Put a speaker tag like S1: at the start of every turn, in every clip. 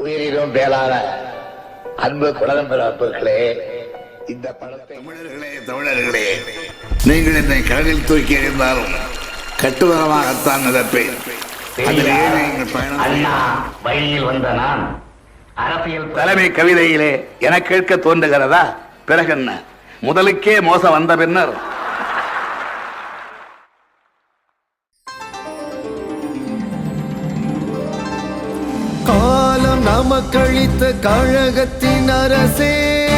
S1: உயிரினும் மேலான அன்பு குழந்தை பிறப்புகளே இந்த படத்தை
S2: தமிழர்களே தமிழர்களே நீங்கள் என்னை கடலில் தூக்கி எறிந்தாலும் கட்டுவரமாகத்தான் நடப்பேன்
S3: அண்ணா வழியில் வந்த நான் அரசியல்
S4: தலைமை கவிதையிலே என கேட்க தோன்றுகிறதா? பிறகென்ன? முதலுக்கே மோசம் வந்த பின்னர்
S5: நமக்களித்த கழகத்தின் அரசே.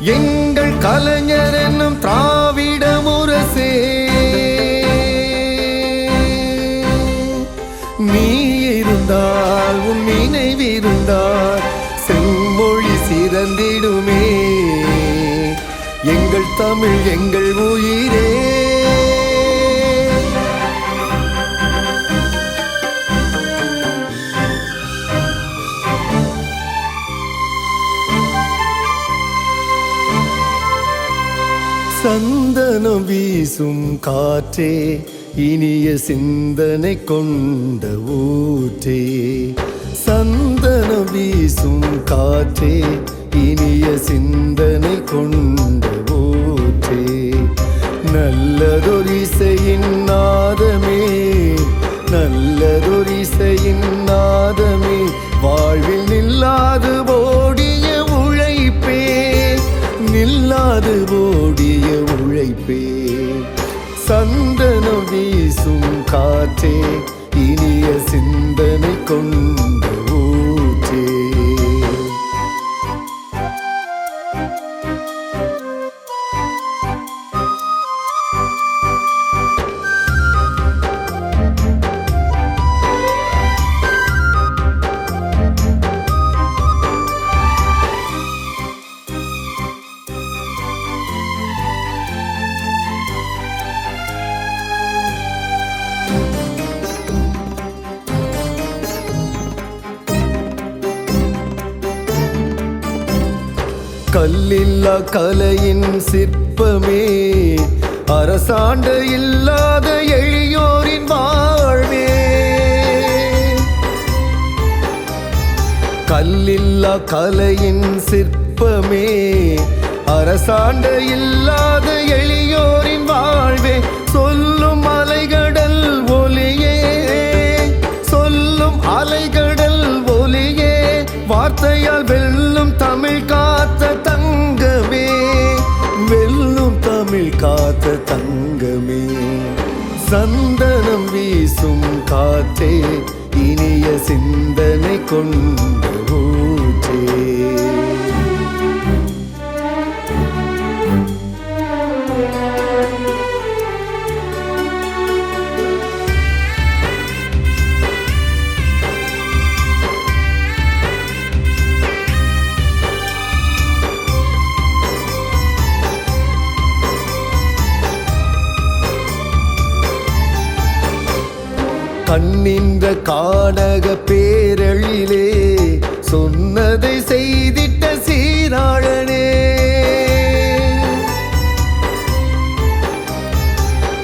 S5: எங்கள் கலைஞர் என்னும் திராவிட முரசே. நீ இருந்தால் உன் நினைவிருந்தால் செம்மொழி சிறந்திடுமே. எங்கள் தமிழ் எங்கள் உயிரே. சந்தனம் வீசும் காற்றே இனிய சிந்தனை கொண்ட ஊற்றே. சந்தனம் வீசும் காற்றே இனிய சிந்தனை கொண்ட ஊற்றே. நல்லதொரிசையின் நாதமே நல்லதொரிசையின் நாதமே. வாழ்வில் நில்லாது ஓடிய உழைப்பே நில்லாது காற்றே கல்லில்லா கலையின் சிற்பமே. அரசாண்டு இல்லாத எளியோரின் வாழ்வே. கல்லில்லா கலையின் சிற்பமே. அரசாண்டு இல்லாத எளியோரின் வாழ்வே. கொண்ட கண்ணின்ற காடக பேரழிலே சொன்னதை செய்திட்ட சீராழனே.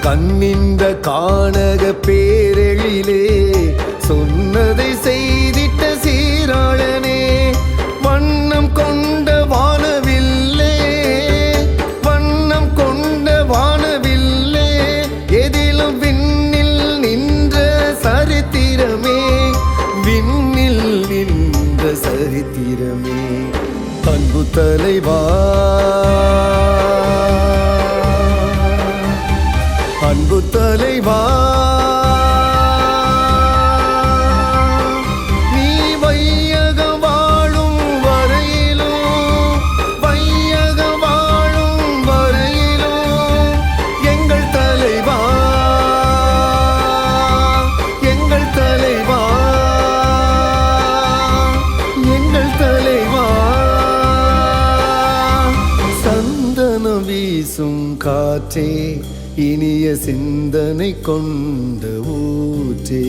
S5: கண்ணின்ற காணக பேரெழிலே சொன்னதை செய்திட்ட சீராழனே. தலைவா. அன்பு தலைவா. சந்தனம் வீசும் காற்றே இனிய சிந்தனை கொண்ட ஊற்றே.